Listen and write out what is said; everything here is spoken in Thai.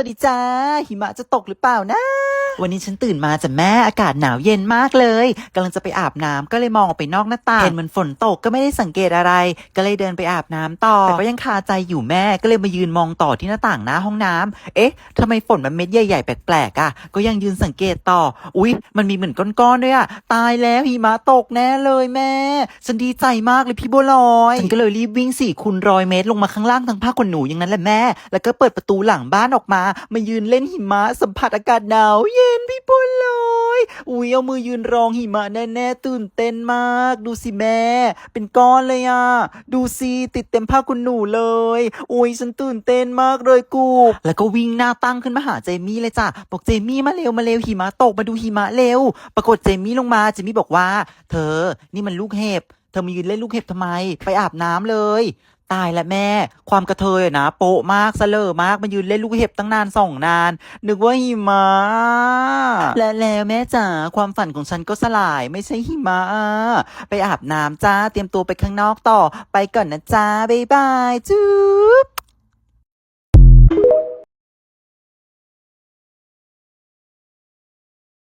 วัสดีจ้าหิมะจะตกหรือเปล่านะ วันนี้ฉันตื่นมาจากแม่อากาศหนาวเย็นมากเลยกำลังจะไปอาบน้ำก็เลยมองออกไปนอกหน้าต่างเห็นเหมือนฝนตกก็ไม่ได้สังเกตอะไร ก็เลยเดินไปอาบน้ำต่อแต่ก็ยังคาใจอยู่แม่ก็เลยมายืนมองต่อที่หน้าต่างหน้าห้องน้ำเอ๊ะทำไมฝนมันเม็ดใหญ่ๆแปลกๆอะ ก็ยังยืนสังเกตต่อ อุ๊ย มันมีเหมือนก้อนๆด้วยอะตายแล้วหิมะตกแน่เลยแม่ ฉันดีใจมากเลยพี่บัวลอยฉันก็เลยรีบวิ่งสี่คูณร้อยเมตรลงมาข้างล่างทั้งผ้าขนหนูอย่างนั้นแหละแม่ แล้วก็เปิดประตูหลังบ้านออกมา มายืนเล่นหิมะสัมผัสอากาศหนาวเย็นพี่บัวลอยอุ๊ยเอามือยืนรองหิมะแน่ๆตื่นเต้นมาก ดูสิแม่ เป็นก้อนเลยอะ ดูสิติดเต็มผ้าขนหนูเลย อุ๊ยฉันตื่นเต้นมากเลยกู แล้วก็วิ่งหน้าตั้งขึ้นมาหาเจมี่เลยจ้ะบอกเจมี่มาเร็วมาเร็วหิมะตกมาดูหิมะเร็ว ปรากฏเจมี่ลงมาเจมี่บอกว่า เธอ นี่มันลูกเห็บเธอมายืนเล่นลูกเห็บทำไม ไปอาบน้ำเลย ตายและแม่ ความกระเทยนะ โปะมากเสลอมากมายืนเล่นลูกเห็บตั้งนานสองนาน นึกว่าหิมะ และแล้วแม่จ๋าความฝันของฉันก็สลายไม่ใช่หิมะ ไปอาบน้ำจ้า เตรียมตัวไปข้างนอกต่อ ไปก่อนนะจ้า บ๊ายบายจุ๊บ